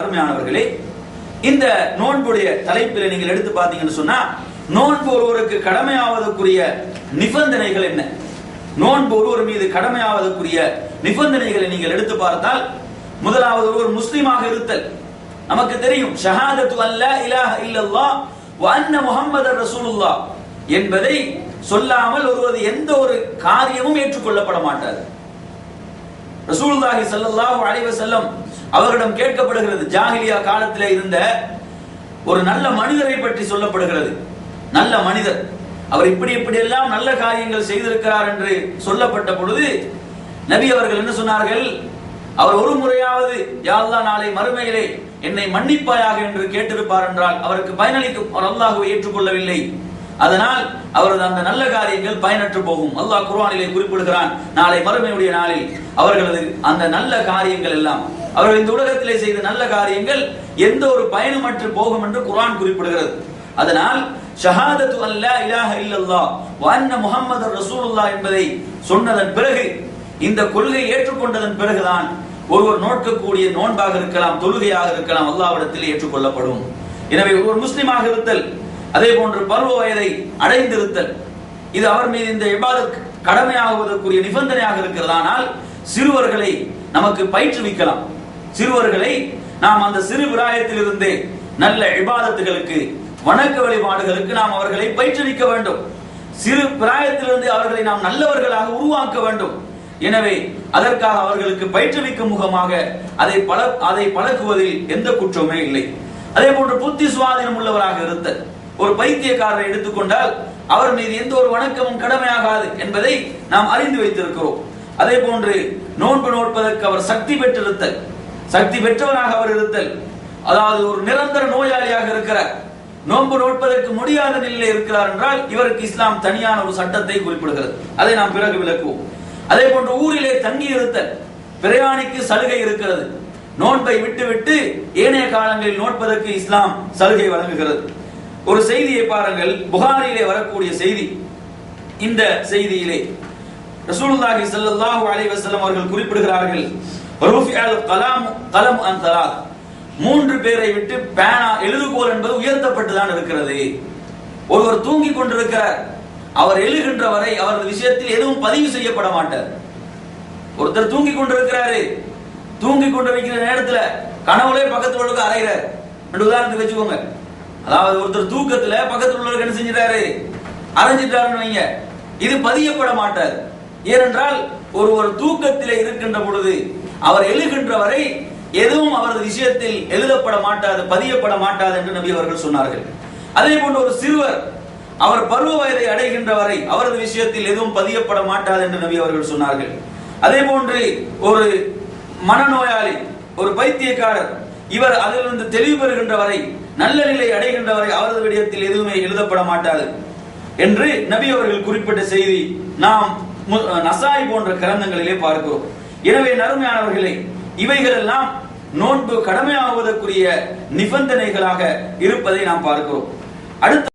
அருமையானவர்களே இந்த நோன்புடைய தலைப்பில் நீங்கள் எடுத்து பார்த்தீங்கன்னு சொன்னா நோன்பு ஒருவருக்கு கடமையாவதற்குரிய நிபந்தனைகள் என்ன? நோன்பு ஒருவர் மீது கடமையாவதற்குரிய நிபந்தனைகளை நீங்கள் எடுத்து பார்த்தால் முதலாவது ஒருவர் முஸ்லீமாக இருத்தல். நமக்கு தெரியும் ஷஹாதத்து அல்ல இலாஹ இல்லல்லா வன்ன அன்ன ரசூலுல்லா என்பதை சொல்லாமல் ஒருவர் எந்த ஒரு காரியமும் ஏற்றுக்கொள்ளப்பட மாட்டார். ரசூலுல்லாஹி சல்லல்லாஹு அலைஹி வஸல்லம் அவர்களிடம் கேட்கப்படுகிறது ஜாஹிலியா காலத்தில் இருந்த ஒரு நல்ல மனிதரை பற்றி சொல்லப்படுகிறது. நல்ல மனிதர். அவர் இப்படி இப்படி எல்லாம் நல்ல காரியங்கள் செய்திருக்கிறார் என்று சொல்லப்பட்ட பொழுது நபி அவர்கள் என்ன சொன்னார்கள்? அவர் ஒரு முறையாவது யாழ்லா நாளை மறுமையிலே என்னை மன்னிப்பாயாக என்று கேட்டிருப்பார் என்றால் அவருக்கு பயனளிக்கும். அவர் அல்லாஹுவை ஏற்றுக்கொள்ளவில்லை. அதனால் அவரது அந்த நல்ல காரியங்கள் பயனற்று போகும். அல்லாஹ் குர்வானிலே குறிப்பிடுகிறான் நாளை மறுமையுடைய நாளில் அவர்களது அந்த நல்ல காரியங்கள் எல்லாம் அவர்கள் இந்த உலகத்திலே செய்த நல்ல காரியங்கள் எந்த ஒரு பயனுமற்று போகும் என்று குரான் குறிப்பிடுகிறது. அதனால் ஷஹாதத்து அல்லா இலாஹ இல்லல்லா வன்ன முகமது ரசூலுல்லா என்பதை சொன்னதன் பிறகு இந்த கொள்கை ஏற்றுக்கொண்டதன் பிறகுதான் ஒருவர் நோக்கக்கூடிய நோன்பாக இருக்கலாம் தொழுகையாக இருக்கலாம் அல்லாவிடத்தில் ஏற்றுக்கொள்ளப்படும். எனவே ஒரு முஸ்லிமாக இருத்தல் அதே போன்று பருவ வயதை அடைந்திருத்தல். இது அவர் மீது இந்த இபாதத் கடமையாகுவதற்குரிய நிபந்தனையாக இருக்கிறதானால் சிறுவர்களை நமக்கு பயிற்றுவிக்கலாம். சிறுவர்களை நாம் அந்த சிறு பிராயத்திலிருந்தே நல்ல இபாதத்துகளுக்கு வணக்க வழிபாடுகளுக்கு நாம் அவர்களை பயிற்றுவிக்க வேண்டும். சிறு பிராயத்திலிருந்து அவர்களை நாம் நல்லவர்களாக உருவாக்க வேண்டும். எனவே அதற்காக அவர்களுக்கு பயிற்றுவிக்கும் முகமாக அதை பல அதை பழக்குவதில் எந்த குற்றமே இல்லை. அதே போன்று புத்தி சுவாதீனம் உள்ளவராக இருத்தல். ஒரு பைத்தியக்காரரை எடுத்துக்கொண்டால் அவர் மீது எந்த ஒரு வணக்கமும் கடமையாகாது என்பதை நாம் அறிந்து வைத்திருக்கிறோம். அதே போன்று நோன்பு நோட்பதற்கு அவர் சக்தி பெற்றிருத்தல் சக்தி பெற்றவராக அவர் இருத்தல். அதாவது ஒரு நிரந்தர நோயாளியாக இருக்கிறார். நோன்பு நோட்பதற்கு முடியாத நிலையில் இருக்கிறார் என்றால் இவருக்கு இஸ்லாம் தனியான ஒரு சட்டத்தை குறிப்பிடுகிறது. அதை நாம் பிறகு விளக்குவோம். அதே போன்று ஊரிலே தங்கி இருத்தல் பிரயாணிக்கு சலுகை இருக்கிறது. நோன்பை விட்டுவிட்டு ஏனைய காலங்களில் நோட்பதற்கு இஸ்லாம் சலுகை வழங்குகிறது. ஒரு செய்தியை பாருங்கள். புகாரிலே வரக்கூடிய செய்தி இந்த செய்தியிலே. ரசூலுல்லாஹி ஸல்லல்லாஹு அலைஹி வஸல்லம் அவர்கள் குறிப்பிடுகிறார்கள் ரூஃபிஅல் கலாம் கலம் அன் தலாத் மூன்று பேரை விட்டு பேனா எழுதுகோல் என்பது உயர்த்தப்பட்டு தான் இருக்கிறது. ஒருவர் தூங்கிக் கொண்டிருக்கிறார். அவர் எழுகின்ற வரை அவரது விஷயத்தில் எதுவும் பதிவு செய்யப்பட மாட்டார். ஒருத்தர் தூங்கிக் கொண்டிருக்கிறாரு. தூங்கிக் கொண்டிருக்கிற நேரத்துல கனவுலே பக்கத்துல உள்ளவங்க அறைகிறார் உதாரணத்துக்கு வச்சுக்கோங்க. அதாவது ஒருத்தர் தூக்கத்துல பக்கத்தில் உள்ளவர் என்ன செஞ்சிட்டாரு? அரைஞ்சிட்டாருன்னு வைங்க. இது பதியப்பட மாட்டார் ஏனென்றால் ஒரு ஒரு தூக்கத்திலே இருக்கின்ற பொழுது அவர் எழுகின்ற வரை எதுவும் அவரது விஷயத்தில் எழுதப்பட மாட்டாது பதியப்பட மாட்டாது என்று நபி அவர்கள் சொன்னார்கள். அதே போன்று ஒரு சிறுவர் அவர் பருவ வயதை அடைகின்ற வரை அவரது விஷயத்தில் எதுவும் பதியப்பட மாட்டாது என்று நபி அவர்கள் சொன்னார்கள். அதே போன்று ஒரு மனநோயாளி ஒரு பைத்தியக்காரர் இவர் அதிலிருந்து தெளிவு பெறுகின்ற வரை நல்ல நிலை அடைகின்ற வரை அவரது விடயத்தில் எதுவுமே எழுதப்பட மாட்டாது. என்று நபி அவர்கள் குறிப்பிட்ட செய்தி நாம் நசாய் போன்ற கிரந்தங்களிலே பார்க்கிறோம். எனவே நறுமையானவர்களே இவைகள் எல்லாம் நோன்பு கடமையாவதற்குரிய நிபந்தனைகளாக இருப்பதை நாம் பார்க்கிறோம். அடுத்த